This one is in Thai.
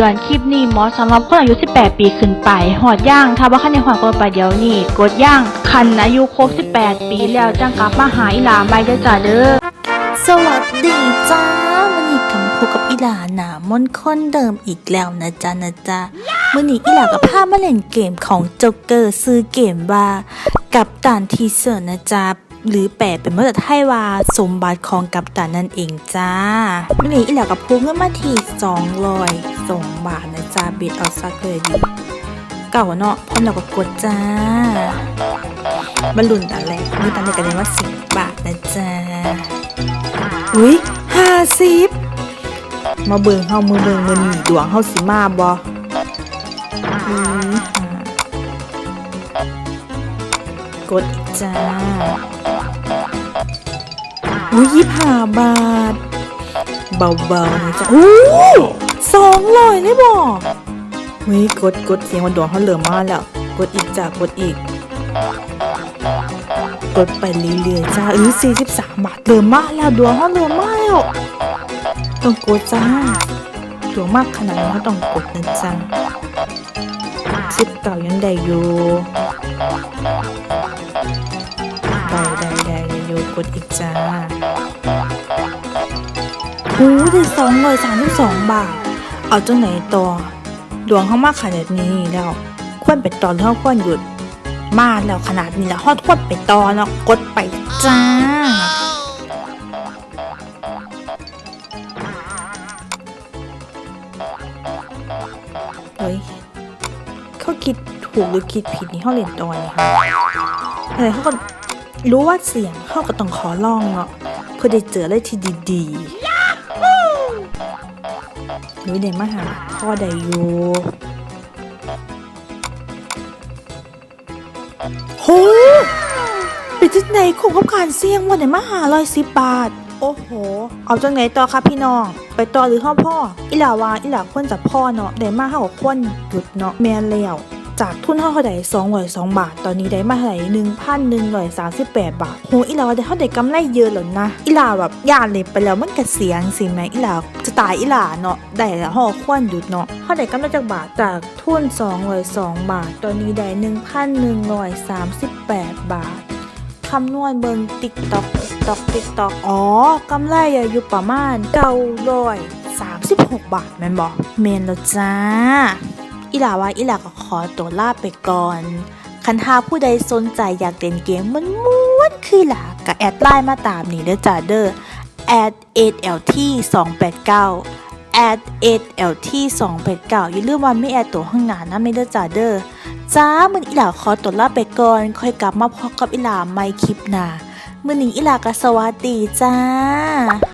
ตือนคลิปนี้เหมาะสำหรับคนอายุ 18 ปีขึ้นไปหอดย่าง ถ้าว่าคันในหอดกดไปเดี๋ยวนี้ กดย่าง คันอายุครบ 18 ปีแล้วจังกลับมาหาอีหลาไม่ได้จ้าเด้อสวัสดีจ้าวันนี้กำพูกับอีหลาหนามนคนเดิมอีกแล้วนะจ๊ะนะจ๊ะวันนี้อีหลากับพามาเล่นเกมของโจ๊กเกอร์ซื้อเกมว่า กับตันทีเซอร์นะจ๊ะ หรือแปลเป็นภาษาไทยว่าสมบัติของกัปตันนั่นเองจ้าวันนี้อีหลากับพูเงินมาที่สองร้อยสองบาทนะจ๊ะบิดเอาซักเลยดีเก่าเนาะพร้อมแล้วก็กดจ้าบรรลุนตาแรกมีตันแรกกันเลยว่าสิบบาทนะจ๊ะอุ้ยห้าสิบมาเบิ่งเฮามือเบิ่งมือหนีดวงเฮาสิมาบอมกดจ้า อุ้ยยี่ห้าบาท เบาๆนะจ๊ะอู้สองร้อยเลยบ่อุ้ยกดกดเสียงวันดวงเขาเหลือมาแล้ว กดอีกจ้ากดอีก กดไปเรื่อยๆจ้าเออ43บสามบาทเหลือมากแล้วดวงเขาเหลือมากแล้วต้องกดจ้าดวงมากขนาดนี้เขาต้องกดนะจ้าสิบเก่ายังได้อยู่ได้ได้ได้ได้อยู่กดอีกจ้า โอ้ได้สองร้อยสามสิบสองบาท เอาจังไหนต่อ ดวงเขามากขนาดนี้แล้ว ควรไปต่อหรือเขาควรหยุด มาแล้วขนาดนี้แล้วฮอดควดไปต่อเนาะกดไปจ้าเฮ้ยเขาคิดถูกหรือคิดผิดนี่เขาเรียนตัวนี่ค่ะอะไรเขาก็รู้ว่าเสียงเขาก็ต้องขอลองเนาะเพื่อได้เจออะไรที่ดีๆ นุ้ยเด็กมาหาพ่อได้อยู่โหปิดจังไหนคงกับการเสี่ยงวันไหนมาหาร้อยสิบบาท โอ้โห เอาจังไหนต่อครับพี่น้อง ไปต่อหรือห้อพ่อ อีหลาวาอีหลาคนจับพ่อเนาะได้มาห้ากับคนหยุดเนาะแมนแล้ว จากทุนเท่าเท่สองร้อยสองบาท ตอนนี้ได้มาเท่าไหร่หนึ่งพันหนึ่งร้อยสามสิบแปดบาทโหอีลาว่าได้เท่าได้กำไรเยอะแล้วนะ อีลาแบบย่านเลยไปแล้วมันกระเสียงสิแม่อีลาจะตายอีลาเนาะได้แล้วห่อควรหยุดเนาะเท่าได้กำไรจากบาทจากทุนสองร้อยสองบาท ตอนนี้ได้หนึ่งพันหนึ่งร้อยสามสิบแปดบาทคำนวณเบิงติ๊กตอกติ๊กตอกติ๊กตอกอ๋อกำไรอะอยู่ประมาณเก้าร้อยสามสิบหกบาทแม่นบอกเมนแล้วจ้า อีหลาว่าอีหลาก็ขอตัวลาไปก่อน คันหาผู้ใดสนใจอยากเล่นเกมมันม้วนคือหลาก็แอดไลน์มาตามนี้เด้อจ้าเด้อ at 8lt 289 at 8lt 289อย่าลืมว่าไม่แอดตัวข้างหน้านะไม่เด้อจ้าเด้อจ้ามึงอีหลาขอตัวลาไปก่อน ค่อยกลับมาพบกับอีหลาไม่คลิปหน้ามื้อนี้อีหลาก็สวัสดีจ้า